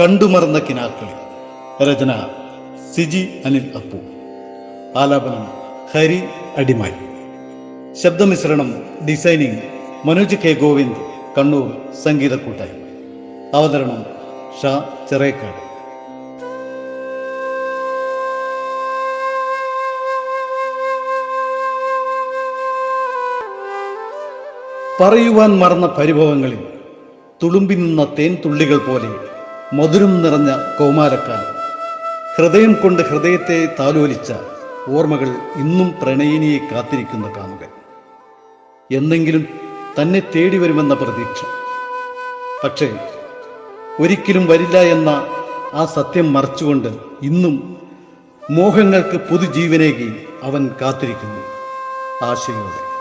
കണ്ടുമറന്ന കിനാക്കളി രചന സിജി അനിൽ അപ്പു. ആലാപനം ഹരി അടിമായി ശബ്ദമിശ്രണം ഡിസൈനിങ് മനോജ് കെ ഗോവിന്ദ് കണ്ണൂർ സംഗീത കൂട്ടായ്മ. അവതരണം ഷാ ചെറേക്കാട്. പറയുവാൻ മറന്ന പരിഭവങ്ങളിൽ തുളുമ്പി നിന്ന തേൻ തുള്ളികൾ പോലെ മധുരം നിറഞ്ഞ കൗമാരക്കാലം ഹൃദയം കൊണ്ട് ഹൃദയത്തെ താലോലിച്ച ഓർമ്മകൾ ഇന്നും പ്രണയിനിയെ കാത്തിരിക്കുന്ന കാമുകൻ. എന്നെങ്കിലും തന്നെ തേടി വരുമെന്ന പ്രതീക്ഷ. പക്ഷേ ഒരിക്കലും വരില്ല എന്ന ആ സത്യം മറച്ചുകൊണ്ട് ഇന്നും മോഹങ്ങൾക്ക് പുതുജീവനേകി അവൻ കാത്തിരിക്കുന്നു. ആശയോടെ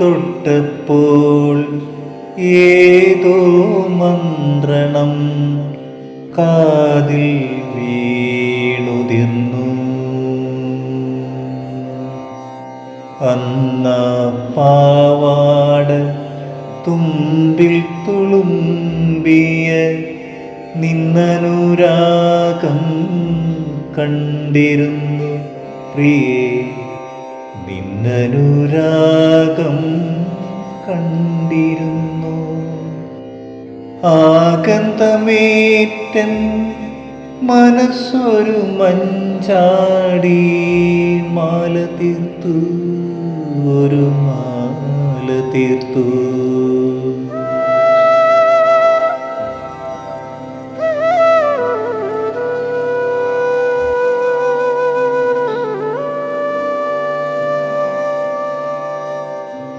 തൊട്ടപ്പോൾ ഏതോ മന്ത്രണം കാതിൽ വീണുതിന്നു. അന്ന പാവാട് തുമ്പിൽ തുളുമ്പിയ നിന്നനുരാഗം കണ്ടിരുന്നു. പ്രിയേ നിന്നനുരാഗം കണ്ടിരുന്നു. ആകന്തമേറ്റൻ മനസ്സൊരു മഞ്ചാടി മാല തീർത്തു ഒരു മാല തീർത്തു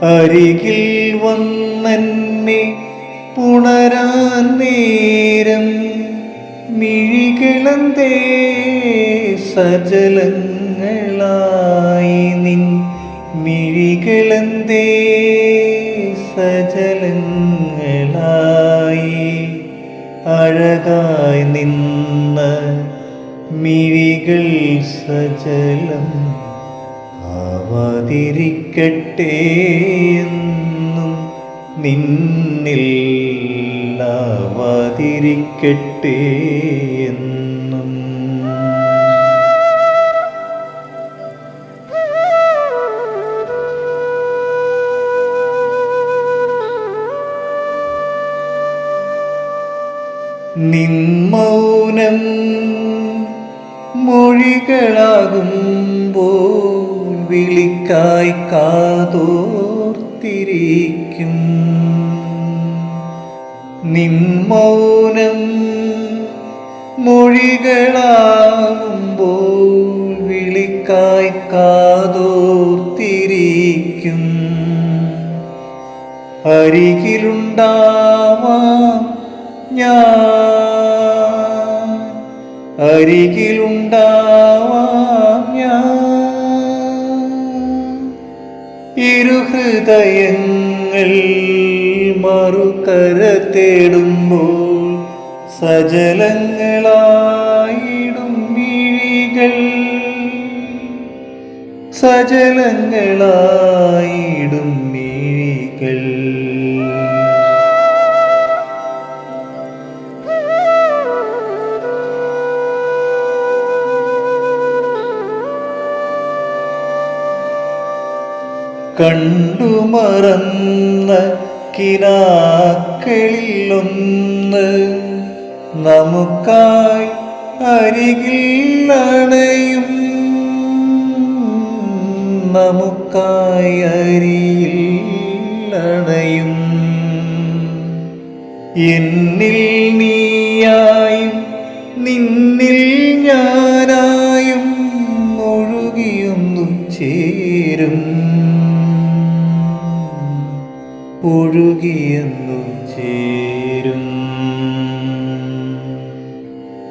അരികിൽ വന്നെന്നെ പുണരാൻ നേരം മിഴികളന്തേ സജലങ്ങളായി നിൻ മിഴികളന്തേ സജലങ്ങളായി അഴകായി നിന്ന മിഴികൾ സജലം ആവാതിരിക്കട്ടെ എന്നും നിന്നിൽ ആവാതിരിക്കട്ടെ എന്നും. നിന്മൗനം മൊഴികളാകുമ്പോൾ വിളിക്കായി കാതോർത്തിരിക്കും. നിന്മൗനം മൊഴികളാകുമ്പോൾ വിളിക്കായി കാതോർത്തിരിക്കും. അരികിലുണ്ടാവാം ഞാൻ അരികിലുണ്ടാവാം ഇരുഹൃദയങ്ങൾ മറുകര തേടുമ്പോൾ സജലങ്ങളായിടും മിഴികൾ സജലങ്ങളായിടും കണ്ടുമറന്ന കിനാക്കളിലൊന്ന് നമുക്കായി അരികിൽ അണയും നമുക്കായി അരിയിൽ അണയും എന്നിൽ നീയായും നിന്നിൽ ഞാനായും ഒഴുകിയെന്നു ചേരും.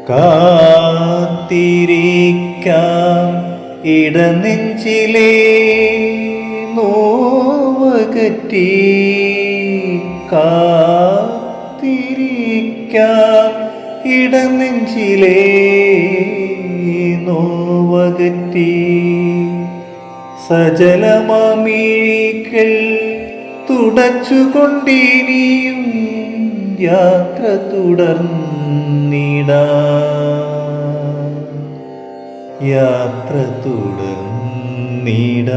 കാത്തിരിക്കാം ഇടനെഞ്ചിലേ നോവകറ്റി. കാത്തിരിക്കാം ഇടനെഞ്ചിലേ നോവകറ്റി. സജലമാമീകൾ തുടച്ചുകൊണ്ടിനിയും യാത്ര തുടർന്നിട. യാത്ര തുടർന്നിട.